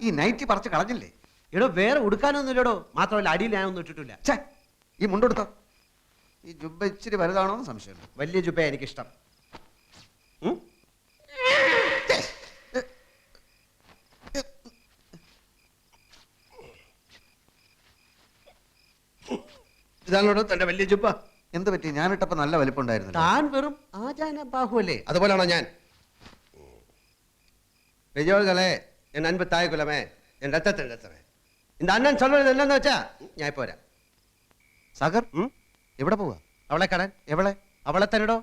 ഈ നൈറ്റി പറിച്ച് കളഞ്ഞില്ലേ? എടോ വേറെ ഉടുക്കാനൊന്നുമില്ലടോ. മാത്രമല്ല അടിയിൽ ഞാനൊന്നും ഇട്ടിട്ടില്ല. ഛേ ഈ മുണ്ടെടുത്തോ ഈ ജുബ്ബ ഇച്ചിരി വലുതാണോ എന്ന് സംശയമുണ്ട് വലിയ ജുബ്ബ എനിക്കിഷ്ടം. ഉം? ഇതാണോടോ തന്റെ വലിയ ജുബ്ബ എന്ത് പറ്റി? ഞാനിട്ടപ്പോ നല്ല വലിപ്പുണ്ടായിരുന്നു താൻ വെറും ആചാന ബാഹുവല്ലേ അതുപോലെയാണോ ഞാൻ? എൻ അൻപ് തായ് കുലമേ എൻ രത്തത്തിൻ രത്തമേ இந்த അണ്ണൻ சொல்றது என்னன்னு വെച്ചാ ഞാൻ ഇപ്പൊ വരാം സാഗർ ഉം? എവിടെ പോവാ അവളെ കാണാൻ എവളെ അവളെ തന്നെടോ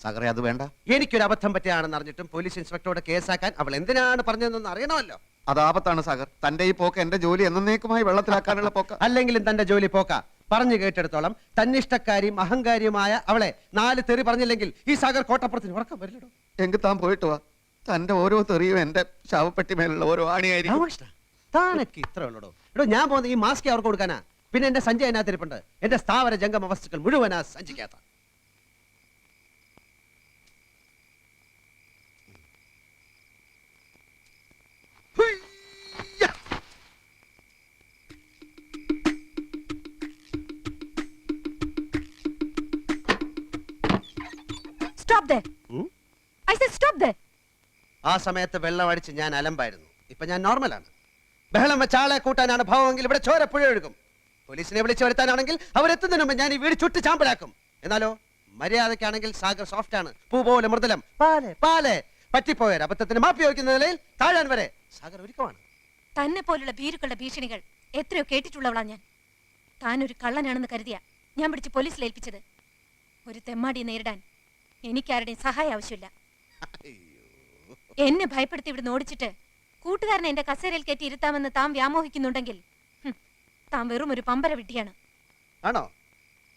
സാഗറെ അത് വേണ്ട എനിക്കൊരു അബദ്ധം പറ്റിയാണെന്ന് അറിഞ്ഞിട്ടും പോലീസ് ഇൻസ്പെക്ടറോട് കേസാക്കാൻ അവൾ എന്തിനാണ് പറഞ്ഞതെന്ന് അറിയണമല്ലോ അത് ആപത്താണ് സാഗർ തന്റെ ഈ പോക്ക് എന്റെ ജോലി എന്നേക്കുമായി വെള്ളത്തിലാക്കാനുള്ള പോക്ക അല്ലെങ്കിലും തന്റെ ജോലി പോക്ക പറഞ്ഞു കേട്ടെടുത്തോളം തന്നിഷ്ടക്കാരിയും അഹങ്കാരിയുമായ അവളെ നാല് തെറി പറഞ്ഞില്ലെങ്കിൽ ഈ സാഗർ കോട്ടപ്പുറത്തിന് ഉറക്കം വരില്ലടോ എങ്കിൽ താൻ പോയിട്ട് വാ തന്റെ ഓരോ തെറിയും എന്റെ ശവപ്പെട്ടി മേലുള്ള ഓരോ ആണിയായിരിക്കും. രാമകൃഷ്ണ താനൊക്കെ ഇത്ര ഉള്ളടോ. എടോ ഞാൻ പോകുന്ന ഈ മാസ്ക് അവർക്ക് കൊടുക്കാനാ. പിന്നെ എന്റെ സഞ്ചി അതിനകത്ത് ഇരിപ്പുണ്ട് എന്റെ സ്ഥാവര ജംഗമ വസ്തുക്കൾ മുഴുവനാ സഞ്ചിക്കാത്ത Stop there! ഉം? I said stop there! ആ സമയത്ത് വെള്ളം അടിച്ച് ഞാൻ അലമ്പായിരുന്നു. ഇപ്പൊ ഞാൻ നോർമലാണ്. ബഹളം വെച്ച ആളെ കൂട്ടാനാണ് ഭാവമെങ്കിൽ ഇവിടെ ചോര പുഴ ഒഴുകും. പോലീസിനെ വിളിച്ചു വരുത്താനാണെങ്കിൽ അവരെത്തുന്നതിന് മുമ്പ് ഞാൻ ഈ വീട് ചുട്ട് ചാമ്പലാക്കും. എന്നാലോ മര്യാദക്കാണെങ്കിൽ സാഗർ സോഫ്റ്റ് ആണ് പൂ പോലെ മൃദുലം. പാലെ. പാലെ. പറ്റിപ്പോയ അബദ്ധത്തിന് മാപ്പി വയ്ക്കുന്ന നിലയിൽ താഴാൻ വരെ സാഗർ ഒരുക്കമാണ്. തന്നെ പോലുള്ള ഭീരുക്കളുടെ ഭീഷണികൾ എത്രയോ കേട്ടിട്ടുള്ളവളാ ഞാൻ. താനൊരു ഒരു കള്ളനാണെന്ന് കരുതിയ ഞാൻ പിടിച്ച് പോലീസിൽ ഏൽപ്പിച്ചത് ഒരു തെമ്മാടിയെ നേരിടാൻ എനിക്കാരുടെയും സഹായം ആവശ്യമില്ല. എന്നെ ഭയപ്പെടുത്തി ഇവിടുന്ന് ഓടിച്ചിട്ട് കൂട്ടുകാരനെ എന്റെ കസേരയിൽ കയറ്റി ഇരുത്താമെന്ന് താൻ വ്യാമോഹിക്കുന്നുണ്ടെങ്കിൽ ഹും, താൻ വെറും ഒരു പമ്പര വിട്ടിയാണ് ആണോ?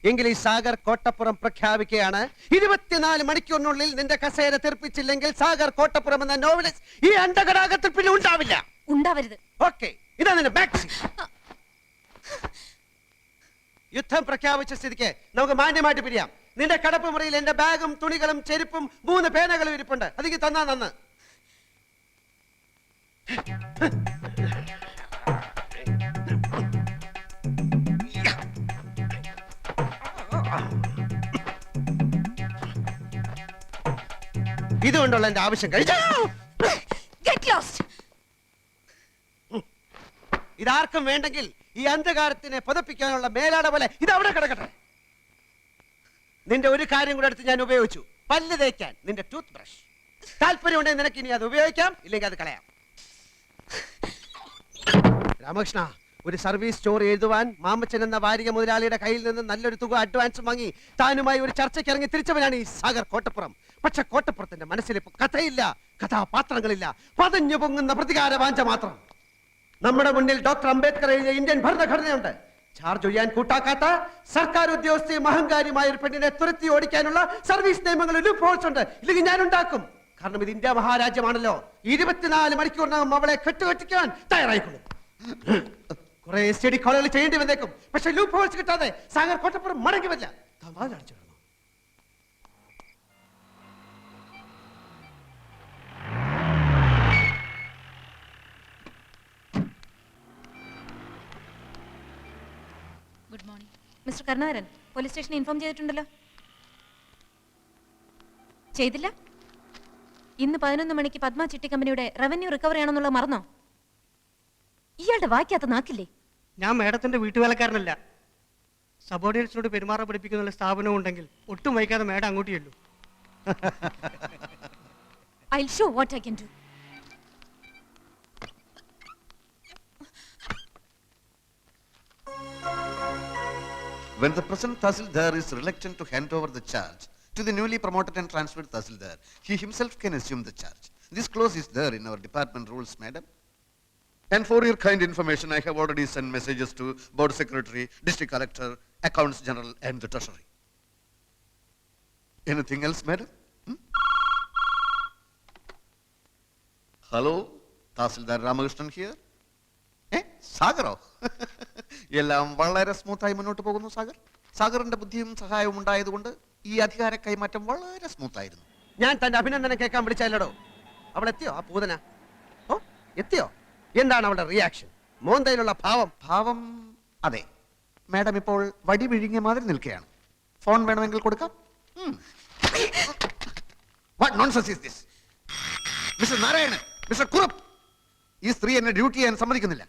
എങ്കിൽ ഈ സാഗർ കോട്ടപ്പുറം പ്രഖ്യാപിക്കുകയാണ്. ഇരുപത്തിനാല് മണിക്കൂറിനുള്ളിൽ നിന്റെ കസേര തെറിപ്പിച്ചില്ലെങ്കിൽ സാഗർ കോട്ടപ്പുറം എന്ന നോവലിസ്റ്റ് ഈ അണ്ടകടാകത്തിൽ പിന്നെ ഉണ്ടാവില്ല. ഉണ്ടാവരുത്. ഓക്കെ ഇതാ നിന്റെ ബാക്ക് യുദ്ധം പ്രഖ്യാപിച്ച സ്ഥിതിക്ക് നമുക്ക് മാന്യമായിട്ട് പിരിയാം. നിന്റെ കടപ്പ് മുറിയിൽ എന്റെ ബാഗും തുണികളും ചെരുപ്പും മൂന്ന് പേനകളും ഇരിപ്പുണ്ട്. അതിക്ക് തന്നാ നന്ന്. ഇതുകൊണ്ടുള്ള എന്റെ ആവശ്യം ലോസ്റ്റ് ഇതാർക്കും വേണ്ടെങ്കിൽ ഈ അന്ധകാരത്തിനെ പുതപ്പിക്കാനുള്ള മേലാട പോലെ ഇത് അവിടെ കിടക്കട്ടെ. നിന്റെ ഒരു കാര്യം കൂടെ എടുത്ത് ഞാൻ ഉപയോഗിച്ചു. പല്ല് തേക്കാൻ നിന്റെ ടൂത്ത് ബ്രഷ് താല്പര്യമുണ്ടെങ്കിൽ നിനക്ക് ഇനി അത് ഉപയോഗിക്കാം ഇല്ലെങ്കിൽ അത് കളയാം. രാമകൃഷ്ണ ഒരു സർവീസ് സ്റ്റോർ എഴുതുവാൻ മാമച്ചൻ എന്ന വാരിക മുതലാളിയുടെ കയ്യിൽ നിന്ന് നല്ലൊരു തുക അഡ്വാൻസ് വാങ്ങി താനുമായി ഒരു ചർച്ചയ്ക്ക് ഇറങ്ങി തിരിച്ചവനാണ് ഈ സാഗർ കോട്ടപ്പുറം. പക്ഷെ കോട്ടപ്പുറത്തിന്റെ മനസ്സിൽ ഇപ്പൊ കഥയില്ല കഥാപാത്രങ്ങളില്ല പതഞ്ഞു പൊങ്ങുന്ന പ്രതികാര വാഞ്ച മാത്രം. നമ്മുടെ മുന്നിൽ ഡോക്ടർ അംബേദ്കർ എഴുതിയ ഇന്ത്യൻ ഭരണഘടനയുണ്ട്. ചാർജ് ഒഴിയാൻ കൂട്ടാക്കാത്ത സർക്കാർ ഉദ്യോഗസ്ഥയും അഹങ്കാരിയുമായ ഒരു പെണ്ണിനെ തുരത്തി ഓടിക്കാനുള്ള സർവീസ് ഹോൾസ് ഉണ്ട് ഇല്ലെങ്കിൽ ഞാൻ ഉണ്ടാക്കും. കാരണം ഇത് ഇന്ത്യ മഹാരാജ്യമാണല്ലോ. ഇരുപത്തിനാല് മണിക്കൂറിനകം അവളെ കെട്ടുകെട്ടിക്കാൻ തയ്യാറായിക്കൊള്ളും. കുറെ സ്റ്റഡി കോളുകൾ ചെയ്യേണ്ടി വന്നേക്കും. പക്ഷെ ലൂപ്പ് ഹോൾസ് കിട്ടാതെ സാഗർ കോട്ടപ്പുറം മടങ്ങി വരില്ല. കിടന്നു. Good morning mister Karunakaran police സ്റ്റേഷനിൽ ഇൻഫോം ചെയ്തിട്ടുണ്ടല്ലോ? ചെയ്തില്ല? ഇന്ന് പതിനൊന്ന് മണിക്ക് പത്മ ചിട്ടി കമ്പനിയുടെ റവന്യൂ റിക്കവറി ആണെന്നുള്ളത് മറന്നോ? ഇയാളുടെ വായിക്കാത്ത നാക്കില്ലേ ഞാൻ മേഡത്തിന്റെ വീട്ടുവേലക്കാരനല്ല സബോർഡിനേറ്റ്സിനോട് പെരുമാറാൻ പഠിപ്പിക്കുന്ന സ്ഥാപനം ഉണ്ടെങ്കിൽ ഒട്ടും വൈകാതെ മേഡം അങ്ങോട്ട് ചെല്ലു I show what I can do When the present Tahsildar is reluctant to hand over the charge to the newly promoted and transferred Tahsildar, he himself can assume the charge. This clause is there in our department rules, madam. And for your kind information, I have already sent messages to board secretary, district collector, accounts general, and the treasury. Anything else, madam? Hmm? Hello, Tasildar Ramakrishnan here. ഏ സാഗറോ എല്ലാം വളരെ സ്മൂത്തായി മുന്നോട്ട് പോകുന്നു സാഗർ സാഗറിന്റെ ബുദ്ധിയും സഹായവും ഉണ്ടായതുകൊണ്ട് ഈ അധികാര കൈമാറ്റം വളരെ സ്മൂത്തായിരുന്നു ഞാൻ തന്റെ അഭിനന്ദനം കേൾക്കാൻ വിളിച്ചല്ലടോ അവൾ എത്തിയോ ആ പൂതന ഓ എത്തിയോ എന്താണ് അവളുടെ റിയാക്ഷൻ മോന്തയിലുള്ള ഭാവം? ഭാവം? അതെ. മാഡം ഇപ്പോൾ വടി വിഴുങ്ങിയ മാതിരി നിൽക്കുകയാണ്. ഫോൺ വേണമെങ്കിൽ കൊടുക്കാം. What nonsense is this mister Narayanan mister Kurup. ഈ സ്ത്രീ എന്നെ ഡ്യൂട്ടി ചെയ്യാൻ സമ്മതിക്കുന്നില്ല.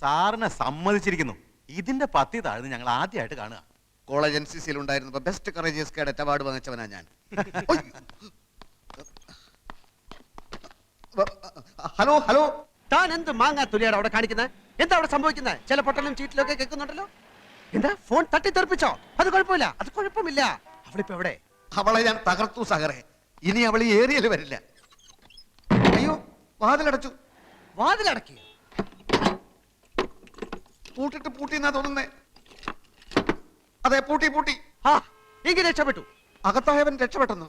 സാറിനെ സമ്മതിച്ചിരിക്കുന്നു. ഇതിന്റെ പത്തി താഴ്ന്ന് ഞങ്ങൾ ആദ്യമായിട്ട് കാണുക. കോളേജ് എൻ സി സിയിൽ ഉണ്ടായിരുന്നപ്പോൾ ബെസ്റ്റ് കറേജിയസ് കേഡറ്റ് അവാർഡ് വാങ്ങിച്ചവനാ ഞാൻ. Hello hello. താൻ എന്ത് മാങ്ങാ തുലിയാണ് അവിടെ കാണിക്കുന്നത് എന്താ അവിടെ സംഭവിക്കുന്നത് ചില പൊട്ടലും ചീറ്റിലും ഒക്കെ കേൾക്കുന്നുണ്ടല്ലോ? എന്താ? ഫോൺ തട്ടി തട്ടിത്തെറിപ്പിച്ചോ? അത് കുഴപ്പമില്ല. അത് കുഴപ്പമില്ല. അവളിപ്പോ എവിടെ? അവളെ ഞാൻ തകർത്തു സഹറെ. ഇനി അവൾ ഈ ഏരിയയിൽ വരില്ല. അയ്യോ വാതിലടച്ചു. വാതിലടക്കി. പൂട്ടിട്ട് പൂട്ടിന്നാ തോന്നുന്നേ. അതെ പൂട്ടി പൂട്ടി. ആ എങ്കിൽ രക്ഷപ്പെട്ടു. അകത്തായവൻ രക്ഷപ്പെട്ടെന്ന്.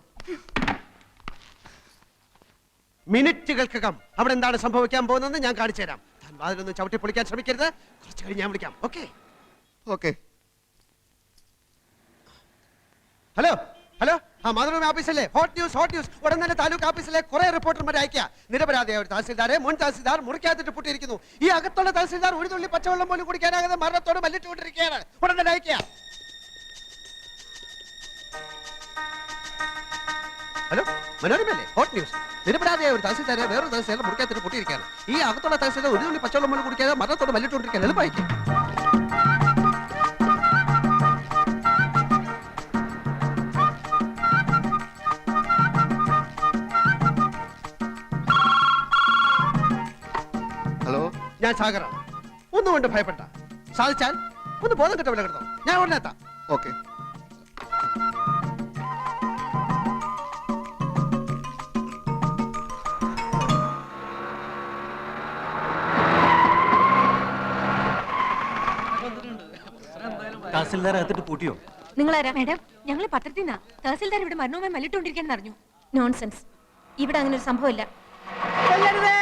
മിനിറ്റുകൾക്കകം അവിടെ എന്താണ് സംഭവിക്കാൻ പോകുന്നതെന്ന് ഞാൻ കാണിച്ചു തരാം. താൻ വാതിലൊന്ന് ചവിട്ടി പൊളിക്കാൻ ശ്രമിക്കരുത്. കുറച്ച് കഴിഞ്ഞ് ഞാൻ വിളിക്കാം. ഓക്കെ. ഓക്കെ. Hello hello. ആ മാതൃഭൂമി ഓഫീസല്ലേ? Hot news hot news. ഉടൻ തന്നെ താലൂക്ക് ഓഫീസിലെ കുറെ റിപ്പോർട്ടർമാരെ അയക്കുക നിരപരാധിയായ ഒരു തഹസിൽദാരെ മുൻ തഹസിൽദാർ മുറിക്കാത്തിട്ട് പൂട്ടിയിരിക്കുന്നു. ഈ അകത്തുള്ള തഹസിൽദാർ ഒരു തുള്ളി പച്ചവെള്ളം പോലും കുടിക്കാനാകാതെ മരണത്തോട് മല്ലിട്ടുകൊണ്ടിരിക്കുകയാണ് ഉടൻ തന്നെ അയക്കുക ഹലോ മനോരമല്ലേ ഹോട്ട് ന്യൂസ് നിരപരാധിയായ ഒരു തഹസിൽദാരെ വേറൊരു തഹസിൽദാരെ മുറിക്കാത്തിട്ട് പൂട്ടിയിരിക്കുകയാണ്. ഈ അകത്തുള്ള തഹസിൽദാർ ഒരു തുള്ളി പച്ചവെള്ളം പോലും കുടിക്കാതെ മരണത്തോട് മല്ലിട്ടുകൊണ്ടിരിക്കുകയാണ്. എളുപ്പമായിരിക്കും. ഹലോ ഞാൻ സാഗറാണ്. ഒന്നുകൊണ്ട് ഭയപ്പെട്ട സാധിച്ചാൽ ഒന്ന് ബോധം കെട്ട വില കിടന്നോ. ഞാൻ ഉടനെ എത്താം. ഓക്കെ തഹസിൽദാർ അകത്തിട്ട് പൂട്ടിയോ? നിങ്ങളാരാ മേഡം? ഞങ്ങൾ പത്രത്തിൽ നിന്നാ തഹസിൽദാർ ഇവിടെ മരണവുമായി മല്ലിട്ടുകൊണ്ടിരിക്കാന്ന് അറിഞ്ഞു. നോൺസെൻസ് ഇവിടെ അങ്ങനെ ഒരു സംഭവമില്ല. കൊല്ലരുതേ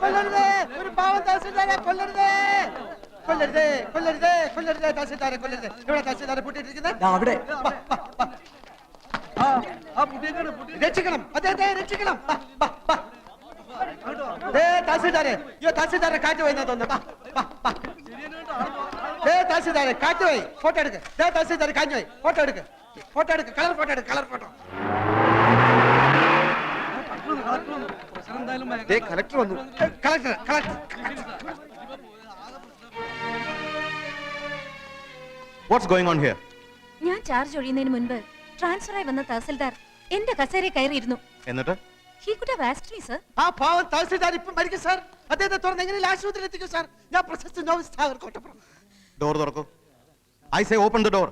കൊല്ലരുതേ ഒരു പാവം തഹസിൽദാരെ കൊല്ലരുതേ. കൊല്ലരുതേ കൊല്ലരുതേ കൊല്ലരുതേ തഹസിൽദാരെ കൊല്ലരുതേ. ഇവിടെ തഹസിൽദാരെ പൂട്ടിയിട്ടിരിക്കുന്നത് അവിടെ. രക്ഷിക്കണം. അദ്ദേഹത്തെ രക്ഷിക്കണം. വാ, വാ, വാ. ദേ, തഹസിൽദാരെ അയ്യോ തഹസിൽദാരെ കാറ്റ് പോയി തോന്നുന്നു വാ, വാ, വാ. ദേ, തഹസിൽദാരെ കാറ്റ് പോയി. ഫോട്ടോ എടുക്ക്. ദേ തഹസീൽദാർ കാറ്റ് പോയി. ഫോട്ടോ എടുക്ക്. ഫോട്ടോ എടുക്ക്. കളർ ഫോട്ടോ എടുക്ക്. കളർ ഫോട്ടോ കളക്ടർ വന്നു. Collector collector what's going on here ഞാൻ ചാർജ് ഒഴിയുന്നതിന് മുൻപ് ട്രാൻസ്ഫർ ആയി വന്ന തഹസിൽദാർ എന്റെ കസേരയിൽ കയറിയിരുന്നു. എന്നിട്ട്? He could have asked me sir ആ പാവം തഹസിൽദാർ ഇപ്പം മരിക്കും സാർ അദ്ദേഹത്തെ തുറന്ന് എങ്ങനെ ആശുപത്രിയിൽ എത്തിക്കും സാർ ഞാൻ പ്രശസ്ത നോവിസ് സാഗർ കോട്ടപ്പുറം. ഡോർ തുറക്കൂ. I say open the door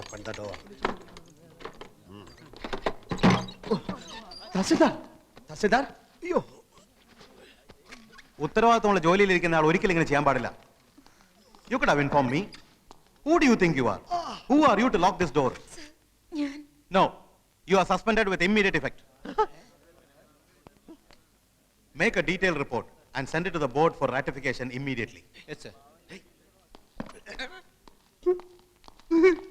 open the door tahsildar tahsildar. അയ്യോ. ഉത്തരവാദിത്തമുള്ള ജോലിയിലിരിക്കുന്ന ആൾ ഒരിക്കലും ഇങ്ങനെ ചെയ്യാൻ പാടില്ല. You could have inform me who do you think you are who are you to lock this door ഞാൻ. No you are suspended with immediate effect Make a detailed report and send it to the board for ratification immediately. Yes, sir.